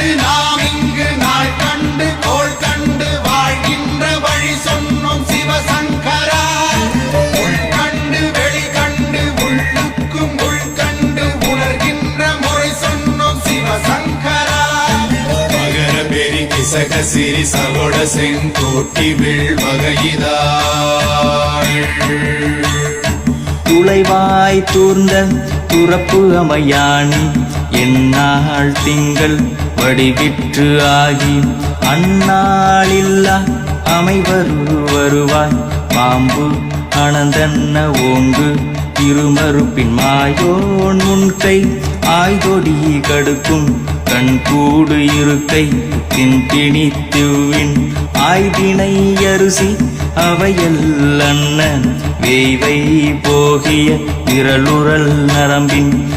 கண்டு நாம் இங்கு நாள் கண்டு கோள் கண்டு வாழ்கின்ற வழி சொன்னோம் சிவசங்கரா. உள் கண்டு வெளி கண்டு உள்ளுக்கும் உள் கண்டு உணர்கின்ற முறை சொன்னோம் சிவசங்கரா. மகர பெரி கிசக சிறி சகோட செங்கோட்டி வில் துளைவாய் தூர்ந்த துறப்பு அமையாணி எந்நாள் திங்கள் வடிவிற்று ஆகி அந்நாளில்லா அமைவரு வருவாய். பாம்பு அனந்தன்ன ஓங்கு திருமறுப்பின் மாயோன் முன்கை. ஆய்தொடி கடுக்கும் கண்கூடு இருக்கை தின்பிணித்துவின் ஆய்தினை அரிசி. அவையல்லன்ன வேய்வை போகிய விரலுறல் நரம்பின்